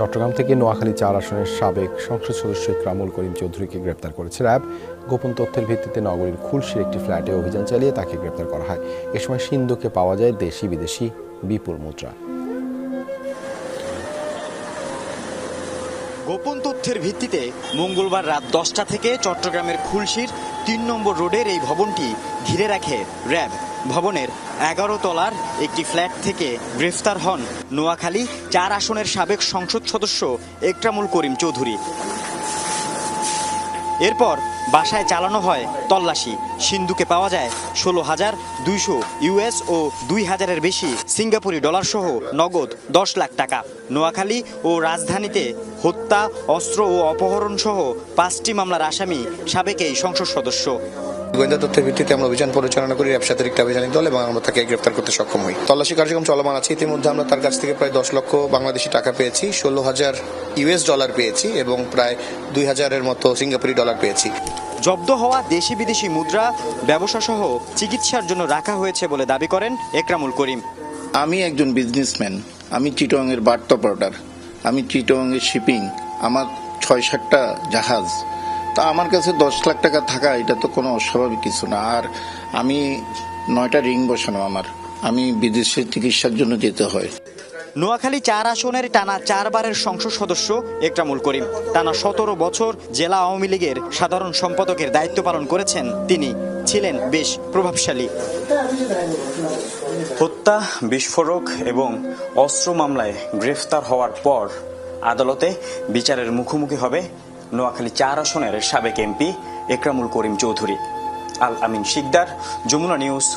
চট্টগ্রাম থেকে নোয়াখালী চার আসনের সাবেক সংসদ সদস্য ইকরামুল করিম চৌধুরীকে গ্রেপ্তার করেছে র্যাব। গোপন তথ্যের ভিত্তিতে নগরীর খুলশির একটি ফ্ল্যাটে অভিযান চালিয়ে তাকে গ্রেপ্তার করা হয়। এ সময় সিন্ধুকে পাওয়া যায় দেশি বিদেশি বিপুল মুদ্রা। গোপন তথ্যের ভিত্তিতে মঙ্গলবার রাত দশটা থেকে চট্টগ্রামের খুলশির তিন নম্বর রোডের এই ভবনটি ঘিরে রাখে র্যাব। ভবনের এগারো তলার একটি ফ্ল্যাট থেকে গ্রেফতার হন নোয়াখালী চার আসনের সাবেক সংসদ সদস্য একরামুল করিম চৌধুরী। এরপর বাসায় চালানো হয় তল্লাশি। সিন্ধুকে পাওয়া যায় ষোলো হাজার দুইশো ইউএস ও দুই হাজারের বেশি সিঙ্গাপুরি ডলার সহ নগদ দশ লাখ টাকা। নোয়াখালী ও রাজধানীতে হত্যা, অস্ত্র ও অপহরণ সহ পাঁচটি মামলার আসামি সাবেক এই সংসদ সদস্য। গোয়েন্দা তথ্যের ভিত্তিতে আমরা অভিযান পরিচালনা করি ব্যবসাতের একটি অভিযানিক দল এবং আমরা তাকে গ্রেফতার করতে সক্ষম হই। তল্লাশি কার্যক্রম চলমান আছে। ইতিমধ্যে আমরা তার কাছ থেকে প্রায় দশ লক্ষ বাংলাদেশি টাকা পেয়েছি, ষোলো হাজার ইউএস ডলার পেয়েছি এবং প্রায় দুই হাজারের মতো সিঙ্গাপুরি ডলার পেয়েছি। জব্দ হওয়া দেশি বিদেশি মুদ্রা ব্যবসা সহ চিকিৎসার জন্য রাখা হয়েছে বলে দাবি করেন একরামুল করিম। আমি একজন বিজনেসম্যান আমি চিটং এর বার্তা অপারেটর আমি চিটং এর শিপিং, আমার ছয় সাতটা জাহাজ। তা আমার কাছে দশ লাখ টাকা থাকা, এটা তো কোনো অস্বাভাবিক কিছু না। আর আমি নয়টা রিং বসানো আমার। আমি বিদেশে চিকিৎসার জন্য যেতে হয়। নোয়াখালী চার আসনের টানা চারবারের সংসদ সদস্য একরামুল করিম। টানা সতেরো বছর জেলা আওয়ামী লীগের সাধারণ সম্পাদকের দায়িত্ব পালন করেছেন তিনি। ছিলেন বেশ প্রভাবশালী। হত্যা, বিস্ফোরক এবং অস্ত্র মামলায় গ্রেফতার হওয়ার পর আদালতে বিচারের মুখোমুখি হবে নোয়াখালী চার আসনের সাবেক এমপি একরামুল করিম চৌধুরী। আল আমিন শিকদার, যমুনা নিউজ